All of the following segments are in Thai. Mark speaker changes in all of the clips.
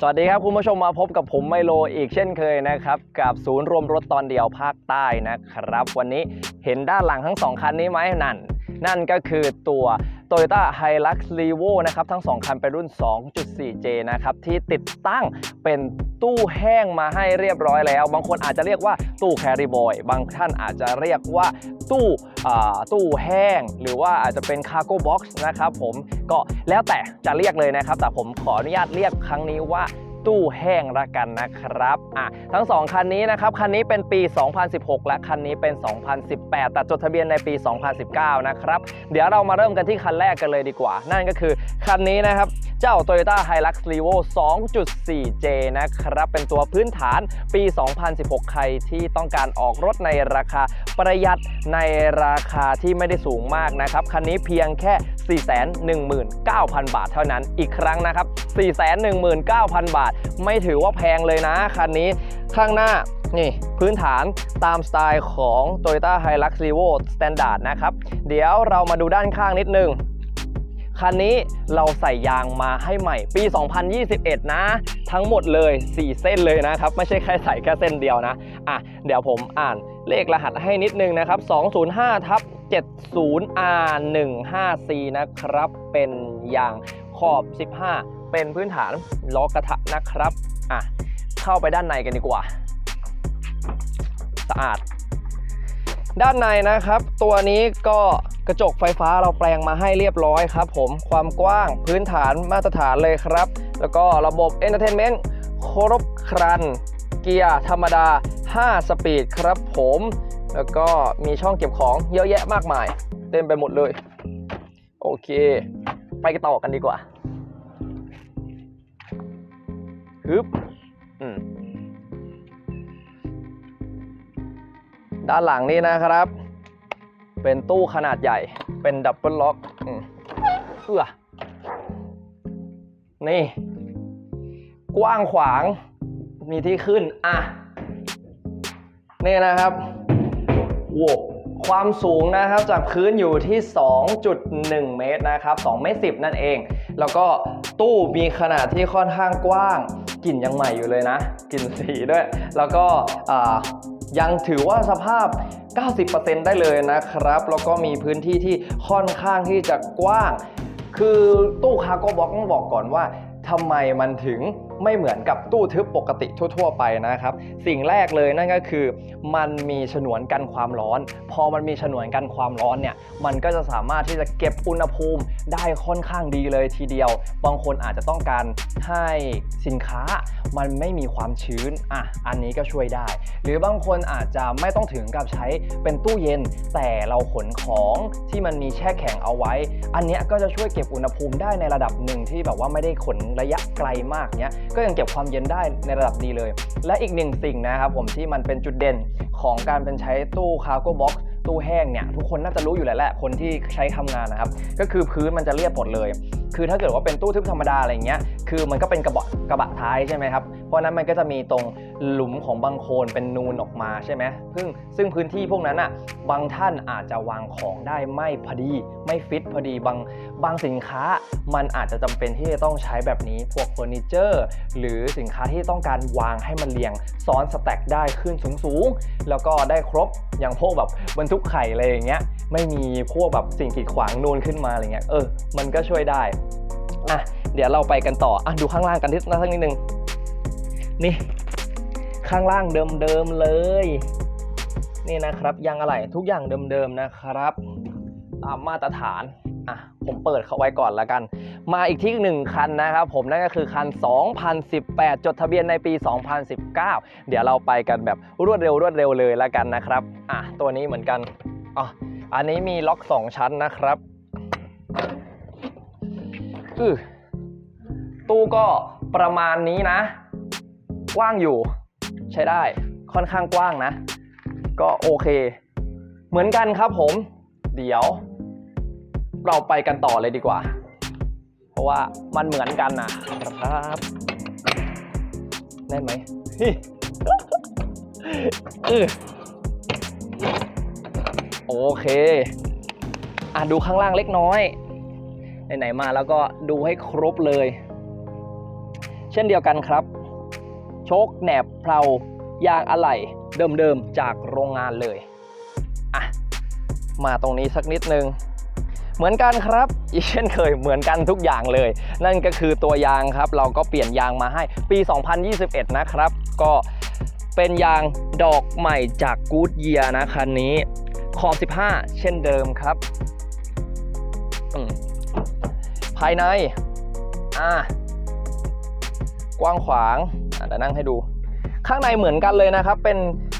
Speaker 1: สวัสดีครับคุณผู้ชมมาพบกับผมไมโลอีกเช่นเคยนะครับ กับศูนย์รวมรถตอนเดียวภาคใต้นะครับ วันนี้เห็นด้านหลังทั้งสองคันนี้ไหมนั่น นั่นก็คือตัว Toyota Hilux Levo นะครับ ทั้ง 2 คันเป็นรุ่น 2.4J นะครับ ที่ติดตั้งเป็นตู้แห้งมาให้เรียบร้อยแล้ว บางคนอาจจะเรียกว่าตู้แคริบอย บางท่านอาจจะเรียกว่าตู้อ่าตู้แห้ง หรือว่าอาจจะเป็นคาร์โก้บ็อกซ์นะครับผมก็แล้วแต่จะเรียกเลยนะครับ แต่ผมขออนุญาตเรียกครั้งนี้ว่า ตู้แห้งละกันนะครับอะทั้ง 2 คันนี้นะครับ คันนี้เป็นปี 2016 และคันนี้เป็น 2018 แต่จดทะเบียนในปี 2019 นะครับ เดี๋ยวเรามาเริ่มกันที่คันแรกกันเลยดีกว่า นั่นก็คือคันนี้นะครับ เจ้า Toyota Hilux Levo 2.4J นะครับ เป็นตัวพื้นฐานปี 2016 ใครที่ต้องการออกรถในราคาประหยัดในราคาที่ไม่ได้สูงมากนะครับ คันนี้เพียงแค่ 419,000 บาทเท่านั้น อีกครั้งนะครับ 419,000 บาท ไม่ถือว่าแพงเลยนะ คันนี้ข้างหน้านี่พื้นฐานตามสไตล์ของ Toyota Hilux Levo Standard นะครับ เดี๋ยวเรามาดูด้านข้างนิดนึง คันนี้เราใส่ยางมาให้ใหม่ปี 2021 นะ ทั้งหมดเลย 4 เส้นเลยนะครับ ไม่ใช่แค่ใส่แค่เส้นเดียวนะอะเดี๋ยวผมอ่านเลขรหัสให้นิดนึงนะครับ 205ทับ 70R15C นะครับ เป็นยางขอบ 15 เป็นพื้นฐานล้อกระทะนะครับอะเข้าไปด้านในกันดีกว่า สะอาด ด้านในนะครับ ตัวนี้ก็กระจกไฟฟ้าเราแปลงมาให้เรียบร้อยครับผมความกว้างพื้นฐานมาตรฐานเลยครับ แล้วก็ระบบ Entertainment ครบครัน เกียร์ธรรมดา 5 สปีดครับผม แล้วก็มีช่องเก็บของเยอะแยะมากมาย เต็มไปหมดเลย โอเค ไปกันต่อกันดีกว่าฮึบอืม ด้านหลังนี้นะครับ เป็นตู้ขนาดใหญ่ เป็นดับเบิลล็อกเอื้อนี่ กว้างขวาง มีที่ขึ้น อะ นี่นะครับโว้ความสูงนะครับ จากพื้นอยู่ที่ 2.1 เมตรนะครับ2เมตร10 นั่นเอง แล้วก็ตู้มีขนาดที่ค่อนข้างกว้างกลิ่นยังใหม่อยู่เลยนะกลิ่นสีด้วย แล้วก็ ยังถือว่าสภาพ 90%ได้เลยนะครับ แล้วก็มีพื้นที่ที่ค่อนข้างที่จะกว้าง คือตู้คาร์โก้บ็อกต้องบอกก่อนว่าทำไมมันถึง ไม่เหมือนกับตู้ทึบปกติทั่ว ๆ ไปนะครับ สิ่งแรกเลยนั่นก็คือมันมีฉนวนกันความร้อน พอมันมีฉนวนกันความร้อนเนี่ยมันก็จะสามารถที่จะเก็บอุณหภูมิได้ค่อนข้างดีเลยทีเดียว บางคนอาจจะต้องการให้สินค้ามันไม่มีความชื้นอะอันนี้ก็ช่วยได้ หรือบางคนอาจจะไม่ต้องถึงกับใช้เป็นตู้เย็น แต่เราขนของที่มันมีแช่แข็งเอาไว้ อันเนี้ยก็จะช่วยเก็บอุณหภูมิได้ในระดับหนึ่งที่แบบว่าไม่ได้ขนระยะไกลมากเนี้ยก็ยังเก็บความเย็นได้ในระดับดีเลย และอีกหนึ่งสิ่งนะครับผมที่มันเป็นจุดเด่นของการเป็นใช้ตู้คาร์โก้บ็อกซ์ตู้แห้งเนี่ยทุกคนน่าจะรู้อยู่แล้วแหละคนที่ใช้ทำงานนะครับก็คือพื้นมันจะเรียบหมดเลย คือถ้าเกิดว่าเป็นตู้ทึบธรรมดาอะไรเงี้ย คือมันก็เป็นกระบะกระบะท้ายใช่ไหมครับ เพราะนั้นมันก็จะมีตรงหลุมของบางโคลนเป็นนูนออกมาใช่ไหมซึ่งซึ่งพื้นที่พวกนั้นอะ บางท่านอาจจะวางของได้ไม่พอดี ไม่ฟิตพอดี บางบางสินค้ามันอาจจะจำเป็นที่จะต้องใช้แบบนี้ พวกเฟอร์นิเจอร์ หรือสินค้าที่ต้องการวางให้มันเรียง ซ้อนสแต็กได้ขึ้นสูงๆ แล้วก็ได้ครบ อย่างพวกแบบบรรทุกไข่อะไรอย่างเงี้ย ไม่มีพวกแบบสิ่งกีดขวางนูนขึ้นมาอะไรเงี้ย เออ มันก็ช่วยได้ อะเดี๋ยวเราไปกันต่ออะดูข้างล่างกันนิดนะสักนิดนึงนี่ข้างล่างเดิมๆเลย นี่นะครับยางอะไหล่ทุกอย่างเดิมๆนะครับตามมาตรฐานอะผมเปิดเข้าไว้ก่อนละกัน มาอีกที่หนึ่งคันนะครับผมนั่นก็คือคัน 2018 จดทะเบียนในปี 2019 เดี๋ยวเราไปกันแบบรวดเร็วรวดเร็วเลยละกันนะครับอะตัวนี้เหมือนกันอ๋ออันนี้มีล็อก 2 ชั้นนะครับ อือตู้ก็ประมาณนี้นะ กว้างอยู่ ใช้ได้ค่อนข้างกว้างนะ ก็โอเค เหมือนกันครับผม เดี๋ยว เราไปกันต่อเลยดีกว่า เพราะว่ามันเหมือนกันนะครับได้ไหมโอเค อะดูข้างล่างเล็กน้อย ไหนๆมาแล้วก็ดูให้ครบเลย เช่นเดียวกันครับโชคแหนบเพลายางอะไหล่เดิมๆจากโรงงานเลยอะมาตรงนี้สักนิดนึง เหมือนกันครับ อีกเช่นเคยเหมือนกันทุกอย่างเลย นั่นก็คือตัวยางครับ เราก็เปลี่ยนยางมาให้ปี 2021 นะครับ ก็เป็นยางดอกใหม่จากกู๊ดเยียนะคันนี้ขอบ 15 เช่นเดิมครับ ภายใน อ่ากว้างขวางอะเดี๋ยวนั่งให้ดู ข้างในเหมือนกันเลยนะครับ เป็น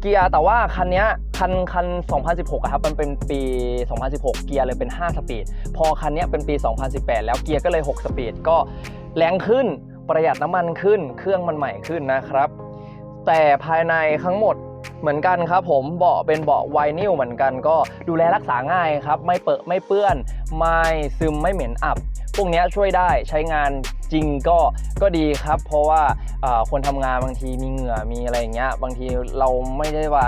Speaker 1: เกียร์แต่ว่าคันนี้คันคัน 2016ครับ มันเป็นปี 2016 เกียร์เลยเป็น 5 สปีด พอคันนี้เป็นปี 2018 แล้วเกียร์ก็เลย 6 สปีด ก็แรงขึ้นประหยัดน้ำมันขึ้น เครื่องมันใหม่ขึ้นนะครับ แต่ภายในทั้งหมด เหมือนกันครับผมเบาะเป็นเบาะไวนิลเหมือนกันก็ดูแลรักษาง่ายครับ ไม่เปอะไม่เปื้อน ไม่ซึมไม่เหม็นอับ พวกนี้ช่วยได้ใช้งานจริงก็ก็ดีครับ เพราะว่าคนทำงานบางทีมีเหงื่อมีอะไรอย่างเงี้ยบางทีเราไม่ได้ว่า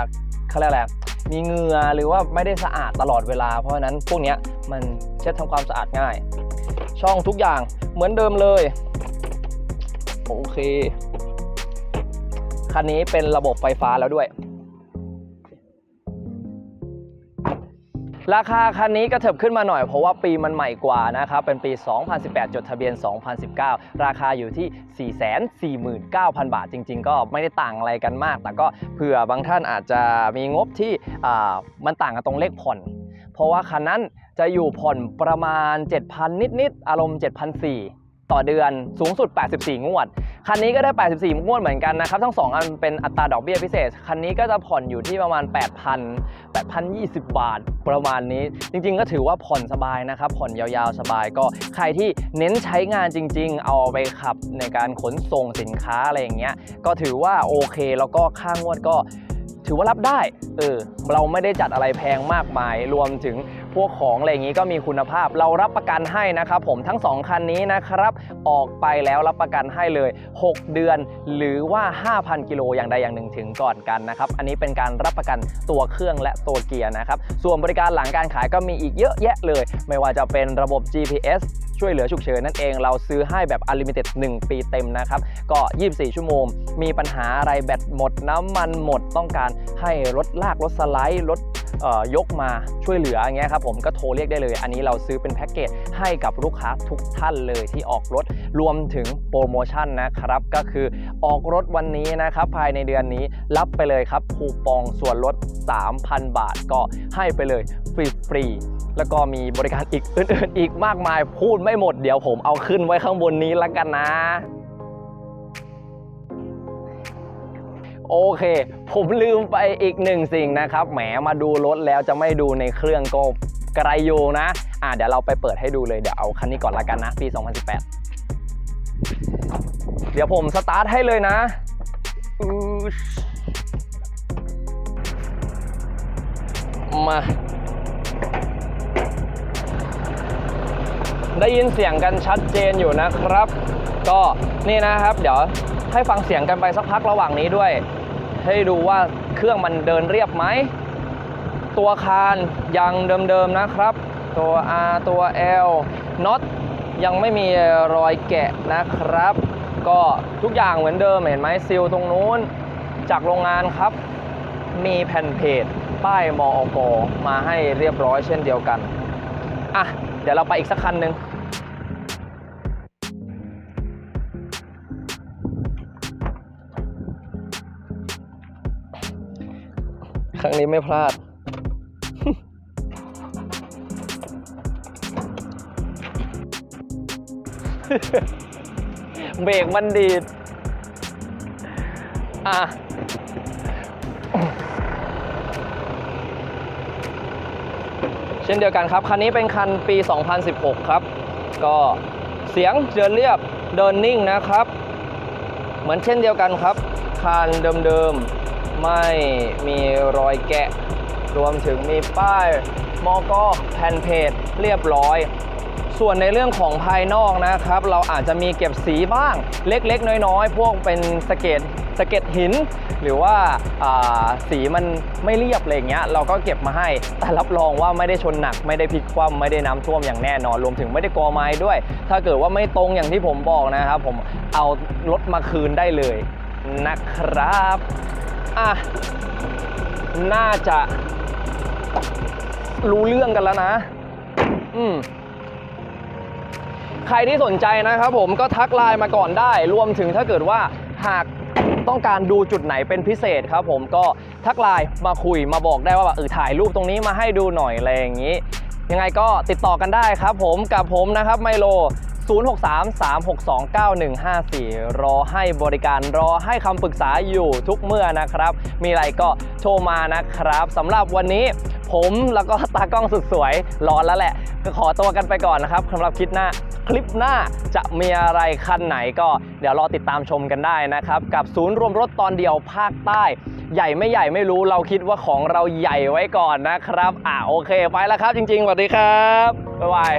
Speaker 1: เขาเรียกอะไรมีเหงื่อหรือว่าไม่ได้สะอาดตลอดเวลา เพราะฉะนั้นพวกนี้มันเช็ดทำความสะอาดง่าย ช่องทุกอย่างเหมือนเดิมเลย โอเค คันนี้เป็นระบบไฟฟ้าแล้วด้วย ราคาคันนี้กระเถิบขึ้นมาหน่อยเพราะว่าปีมันใหม่กว่านะครับ เป็นปี 2018 จดทะเบียน 2019 ราคาอยู่ที่ 449,000 บาทจริง ๆ ก็ไม่ได้ต่างอะไรกันมาก แต่ก็เผื่อบางท่านอาจจะมีงบที่อ่ามันต่างกันตรงเลขผ่อน เพราะว่าคันนั้นจะอยู่ผ่อนประมาณ 7,000 นิดๆ อารมณ์7,400 ต่อเดือนสูงสุด 84 งวด คันนี้ก็ได้ 84 งวดเหมือนกันนะครับ ทั้ง 2 อันเป็นอัตราดอกเบี้ยพิเศษ คันนี้ก็จะผ่อนอยู่ที่ประมาณ 8,000 8,020 บาทประมาณนี้ จริงๆ ก็ถือว่าผ่อนสบายนะครับ ผ่อนยาวๆ สบายก็ใครที่เน้นใช้งานจริง ๆ เอาไปขับในการขนส่งสินค้าอะไรอย่างเงี้ยก็ถือว่าโอเคแล้วก็ค่างวดก็ถือว่ารับได้ เออ เราไม่ได้จัดอะไรแพงมากมาย รวมถึง พวกของอะไรอย่างนี้ก็มีคุณภาพ เรารับประกันให้นะครับผมทั้ง 2 คันนี้นะครับ ออกไปแล้วรับประกันให้เลย 6 เดือน หรือว่า 5,000 กิโลอย่างใดอย่างหนึ่งถึงก่อนกันนะครับอันนี้เป็นการรับประกันตัวเครื่องและตัวเกียร์นะครับส่วนบริการหลังการขายก็มีอีกเยอะแยะเลย ไม่ว่าจะเป็นระบบ GPS ช่วยเหลือฉุกเฉินนั่นเองเราซื้อให้แบบ Unlimited 1 ปีเต็มนะครับ ก็ 24 ชั่วโมง มีปัญหาอะไรแบตหมดน้ำมันหมดต้องการให้รถลากรถสไลด์รถ ยกมาช่วยเหลืออย่างเงี้ยครับผมก็โทรเรียกได้เลย อันนี้เราซื้อเป็นแพ็กเกจให้กับลูกค้าทุกท่านเลยที่ออกรถรวมถึงโปรโมชั่นนะครับ ก็คือออกรถวันนี้นะครับภายในเดือนนี้รับไปเลยครับคูปองส่วนลด 3,000 บาทก็ให้ไปเลยฟรีๆแล้วก็มีบริการอีกอื่นๆ อีกมากมายพูดไม่หมดเดี๋ยวผมเอาขึ้นไว้ข้างบนนี้แล้วกันนะ โอเค ผมลืมไปอีกหนึ่งสิ่งนะครับ แหมมาดูรถแล้วจะไม่ดูในเครื่องก็กระไรอยู่นะ อะเดี๋ยวเราไปเปิดให้ดูเลย เดี๋ยวเอาคันนี้ก่อนละกันนะ ปี 2018 เดี๋ยวผมสตาร์ทให้เลยนะมา ได้ยินเสียงกันชัดเจนอยู่นะครับ ก็นี่นะครับ เดี๋ยวให้ฟังเสียงกันไปสักพักระหว่างนี้ด้วย ให้ดูว่าเครื่องมันเดินเรียบไหม ตัวคานยังเดิมๆนะครับ ตัว R ตัว L น็อตยังไม่มีรอยแกะนะครับ ก็ทุกอย่างเหมือนเดิมเห็นไหมซีลตรงนู้น จากโรงงานครับ มีแผ่นเพจป้ายมอกมาให้เรียบร้อยเช่นเดียวกัน อะ เดี๋ยวเราไปอีกสักคันหนึ่ง ครั้งนี้ไม่พลาด เบรกมันดีด อะเช่นเดียวกันครับ คันนี้เป็นคันปี 2016 ครับ ก็เสียงเดินเรียบเดินนิ่งนะครับ เหมือนเช่นเดียวกันครับ คันเดิมๆ ไม่มีรอยแกะ รวมถึงมีป้ายมอกแผ่นเพจเรียบร้อย ส่วนในเรื่องของภายนอกนะครับ เราอาจจะมีเก็บสีบ้างเล็กๆ น้อยๆ พวกเป็นสเก็ดสเก็ดหิน หรือว่าาสีมันไม่เรียบอะไรอย่างเงี้ยเราก็เก็บมาให้ แต่รับรองว่าไม่ได้ชนหนัก ไม่ได้พลิกคว่ำไม่ได้น้ำท่วมอย่างแน่นอน รวมถึงไม่ได้กอไม้ด้วย ถ้าเกิดว่าไม่ตรงอย่างที่ผมบอกนะครับ ผมเอารถมาคืนได้เลยนะครับ อะ น่าจะรู้เรื่องกันแล้วนะ อืมใครที่สนใจนะครับผมก็ทักไลน์มาก่อนได้ รวมถึงถ้าเกิดว่าหากต้องการดูจุดไหนเป็นพิเศษครับผมก็ทักไลน์มาคุยมาบอกได้ว่าเออถ่ายรูปตรงนี้มาให้ดูหน่อยอะไรอย่างนี้ ยังไงก็ติดต่อกันได้ครับผมกับผมนะครับไมโล 0633629154 รอให้บริการรอให้คำปรึกษาอยู่ทุกเมื่อนะครับ มีอะไรก็โทรมานะครับสำหรับวันนี้ผมแล้วก็ตากล้องสุดสวยร้อนแล้วแหละ ก็ขอตัวกันไปก่อนนะครับสำหรับคลิปหน้า คลิปหน้าจะมีอะไรคันไหนก็เดี๋ยวรอติดตามชมกันได้นะครับ กับศูนย์รวมรถตอนเดียวภาคใต้ ใหญ่ไม่ใหญ่ไม่รู้เราคิดว่าของเราใหญ่ไว้ก่อนนะครับ อ่าโอเค ไปแล้วครับจริงๆสวัสดีครับ บ๊ายบาย